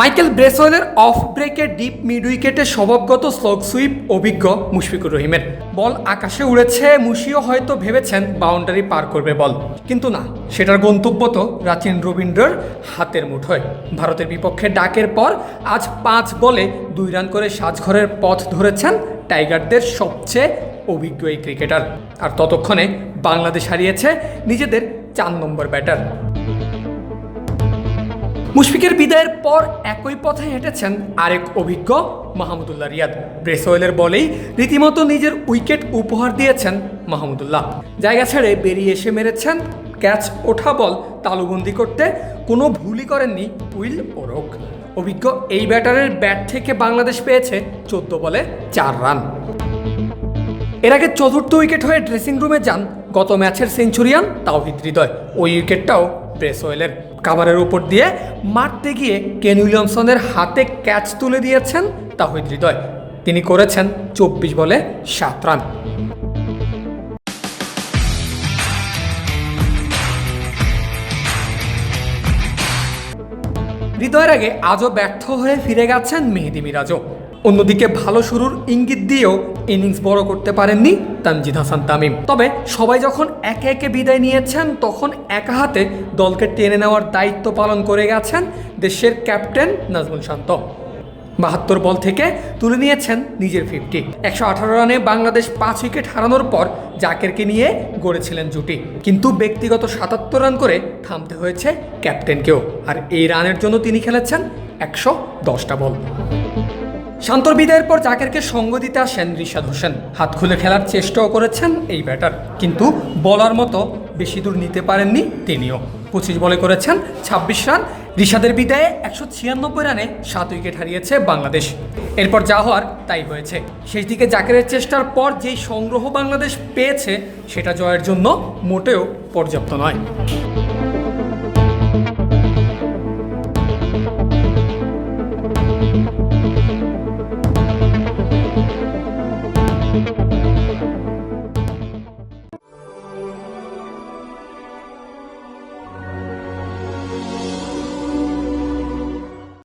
Michael ব্রেসওয়েলের off ব্রেকে deep mid উইকেটে স্বভাবগত স্লগ সুইপ অভিজ্ঞ মুশফিকুর রহিমের। বল আকাশে উড়েছে, মুশিও হয়তো ভেবেছেন বাউন্ডারি পার করবে বল। কিন্তু না, সেটার গন্তব্য তো রাচিন রবীন্দ্রর হাতের মুঠোয়। ভারতের বিপক্ষে ডাকের পর আজ পাঁচ বলে দুই রান করে সাজঘরের পথ ধরেছেন টাইগারদের সবচেয়ে অভিজ্ঞ এই ক্রিকেটার। আর ততক্ষণে বাংলাদেশ হারিয়েছে নিজেদের চার নম্বর ব্যাটার। মুশফিকের বিদায়ের পর একই পথে হেঁটেছেন আরেক অভিজ্ঞ মাহমুদুল্লাহ রিয়াদ। ব্রেসওয়েলের বলেই রীতিমতো নিজের উইকেট উপহার দিয়েছেন মাহমুদুল্লাহ। জায়গা ছেড়ে বেরিয়ে এসে মেরেছেন ক্যাচ ওঠা বল তালুবন্দি করতে। কোনো ভুলই করেননি উইল ওরক। অভিজ্ঞ এই ব্যাটারের ব্যাট থেকে বাংলাদেশ পেয়েছে চোদ্দ বলে চার রান। এর আগে চতুর্থ উইকেট হয়ে ড্রেসিং রুমে যান গত ম্যাচের সেঞ্চুরিয়ান তাওহিদ হৃদয়। ওই উইকেটটাও ব্রেসওয়েলের কাভারের উপর দিয়ে মারতে গিয়ে কেন উইলিয়ামসনের হাতে ক্যাচ তুলে দিয়েছেন তাহিদ হৃদয়। তিনি করেছেন চব্বিশ বলে সাত রান। হৃদয়ের আগে আজও ব্যর্থ হয়ে ফিরে গেছেন মেহেদি মিরাজও। অন্যদিকে ভালো শুরুর ইঙ্গিত দিয়েও ইনিংস বড় করতে পারেননি তানজিদ হাসান তামিম। তবে সবাই যখন একে একে বিদায় নিয়েছেন, তখন একা হাতে দলকে টেনে নেওয়ার দায়িত্ব পালন করে গেছেন দেশের ক্যাপ্টেন নাজমুল শান্ত। বাহাত্তর বল থেকে তুলে নিয়েছেন নিজের ফিফটি। একশো আঠারো রানে বাংলাদেশ পাঁচ উইকেট হারানোর পর জাকেরকে নিয়ে গড়েছিলেন জুটি। কিন্তু ব্যক্তিগত সাতাত্তর রান করে থামতে হয়েছে ক্যাপ্টেনকেও। আর এই রানের জন্য তিনি খেলেছেন একশো দশটা বল। শান্তর বিদায়ের পর জাকেরকে সঙ্গ দিতে আসেন রিশাদ হোসেন। হাত খুলে খেলার চেষ্টাও করেছেন এই ব্যাটার। কিন্তু বলার মতো বেশি দূর নিতে পারেননি তিনিও। পঁচিশ বলে করেছেন, ছাব্বিশ রান। রিশাদের বিদায়ে একশো ছিয়ানব্বই রানে সাত উইকেট হারিয়েছে বাংলাদেশ। এরপর যা হওয়ার তাই হয়েছে। শেষ দিকে জাকেরের চেষ্টার পর যেই সংগ্রহ বাংলাদেশ পেয়েছে, সেটা জয়ের জন্য মোটেও পর্যাপ্ত নয়।